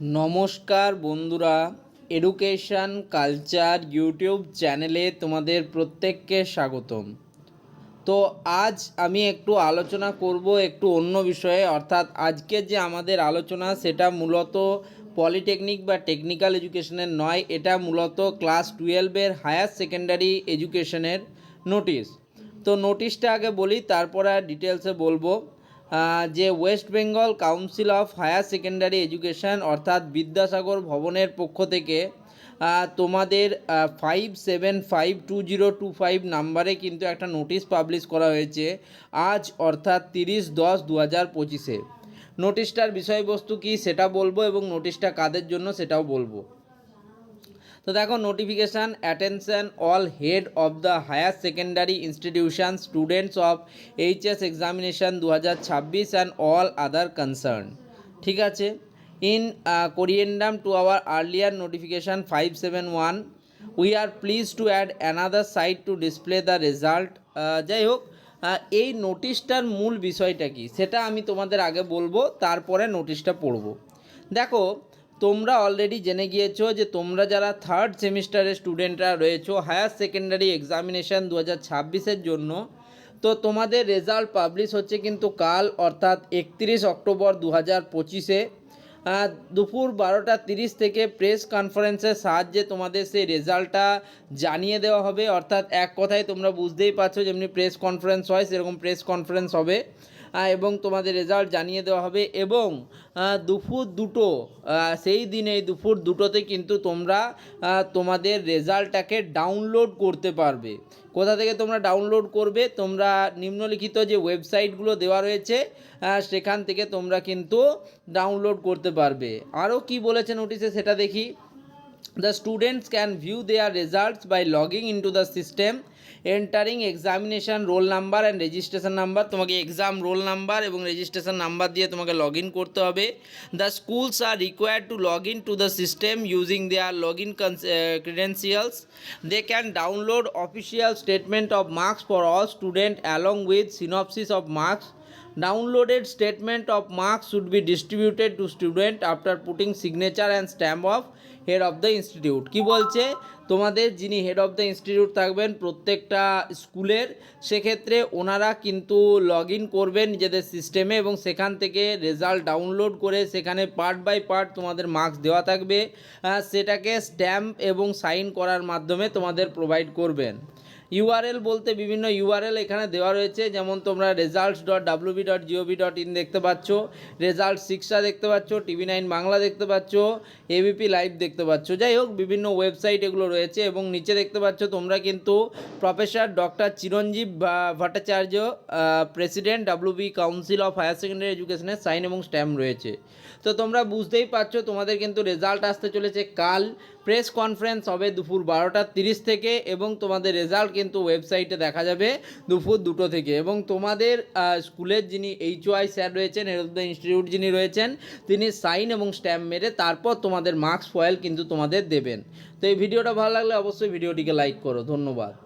নমস্কার বন্ধুরা education culture YouTube চ্যানেলে তোমাদের প্রত্যেককে স্বাগতম। তো আজ আমি একটু আলোচনা করব একটু অন্য বিষয়ে, অর্থাৎ আজকে যে আমাদের আলোচনা, সেটা মূলত পলিটেকনিক বা টেকনিক্যাল এডুকেশনের নয়, এটা মূলত ক্লাস টুয়েলভের হায়ার সেকেন্ডারি এডুকেশনের নোটিশ তো নোটিশটা আগে বলি, তারপরে ডিটেলসে বলব। যে West Bengal council of higher secondary education অর্থাৎ বিদ্যাসাগর ভবনের পক্ষ থেকে তোমাদের five seven five two zero two five নাম্বারে কিন্তু একটা নোটিশ পাবলিশ করা হয়েছে আজ অর্থাৎ তিরিশ দশ দু হাজার পঁচিশে। নোটিশটার বিষয়বস্তু কী সেটা বলব এবং নোটিশটা কাদের জন্য সেটাও বলব। তো দেখো notification attention all head of the higher secondary institution students of HS examination দু হাজার ছাব্বিশ অ্যান্ড অল আদার কনসার্ন ঠিক আছে? In corrigendum to our earlier notification five seven one we are please to add another site to display the result যাই হোক আহ, এই নোটিশটার মূল বিষয়টা কি? সেটা আমি তোমাদের আগে বলব তারপরে নোটিশটা পড়ব। দেখো তোমরা অলরেডি জেনে গিয়েছো যে তোমরা যারা থার্ড সেমিস্টারের স্টুডেন্টরা রয়েছো হায়ার সেকেন্ডারি এক্সামিনেশান দু হাজার ছাব্বিশের জন্য, তো তোমাদের রেজাল্ট পাবলিশ হচ্ছে কিন্তু কাল, অর্থাৎ একত্রিশ অক্টোবর দু হাজার পঁচিশে দুপুর বারোটা তিরিশ থেকে প্রেস কনফারেন্সের সাহায্যে তোমাদের সেই রেজাল্টটা জানিয়ে দেওয়া হবে। অর্থাৎ এক কথায় তোমরা বুঝতেই পারছ, যেমনি প্রেস কনফারেন্স হয়, সেরকম প্রেস কনফারেন্স হবে। এবং তোমাদের রেজাল্ট জানিয়ে দেওয়া হবে এবং দুপুর দুটো সেই দিনে দুপুর দুটোতে কিন্তু তোমরা তোমাদের রেজাল্টটাকে ডাউনলোড করতে পারবে। কোথা থেকে তোমরা ডাউনলোড করবে? তোমরা নিম্নলিখিত যে ওয়েবসাইটগুলো দেওয়া রয়েছে সেখান থেকে তোমরা কিন্তু ডাউনলোড করতে পারবে। আরও কি বলেছে নোটিশে সেটা দেখি। The students can view their results by logging into the system, entering examination roll number and registration number তোমাকে এক্সাম রোল নাম্বার এবং রেজিস্ট্রেশন নাম্বার দিয়ে তোমাকে লগ ইন করতে হবে the schools are required to log in to the system using their log in credentials they can download official statement of marks for all student along with synopsis of marks downloaded statement of marks should be distributed to student after putting signature and stamp of head of the institute কি বলছে? তোমাদের যিনি head of the institute থাকবেন প্রত্যেকটা স্কুলের, সেক্ষেত্রে ওনারা কিন্তু লগ ইন করবেন নিজেদের সিস্টেমে এবং সেখান থেকে রেজাল্ট ডাউনলোড করে সেখানে পার্ট বাই পার্ট তোমাদের মার্কস দেওয়া থাকবে। সেটাকে স্ট্যাম্প এবং সাইন করার মাধ্যমে তোমাদের প্রোভাইড করবেন। ইউআরএল বলতে বিভিন্ন ইউআরএল এখানে দেওয়া রয়েছে। যেমন তোমরা results dot WB dot GOV dot in দেখতে পাচ্ছ রেজাল্ট শিক্ষা দেখতে পাচ্ছ টিভি নাইন বাংলা দেখতে পাচ্ছ এবিপি লাইভ দেখতে পাচ্ছ। যাই হোক বিভিন্ন ওয়েবসাইট এগুলো রয়েছে এবং নিচে দেখতে পাচ্ছ তোমরা কিন্তু professor doctor Chiranjib Bhattacharya president WB council of higher secondary এডুকেশনের সাইন এবং স্ট্যাম্প রয়েছে। তো তোমরা বুঝতেই পারছ, তোমাদের কিন্তু রেজাল্ট আসতে চলেছে কাল। প্রেস কনফারেন্স হবে দুপুর বারোটা তিরিশ থেকে এবং তোমাদের রেজাল্ট কিন্তু ওয়েবসাইটে দেখা যাবে দুপুর দুটো থেকে। এবং তোমাদের স্কুলের যিনি এইচওয়াই স্যার রয়েছেন হেড দ্য ইনস্টিটিউট যিনি রয়েছেন, তিনি সাইন এবং স্ট্যাম্প মেরে তারপর তোমাদের মার্কস ফয়েল কিন্তু তোমাদের দেবেন। তো এই ভিডিওটা ভালো লাগলে অবশ্যই ভিডিওটিকে লাইক করো। ধন্যবাদ।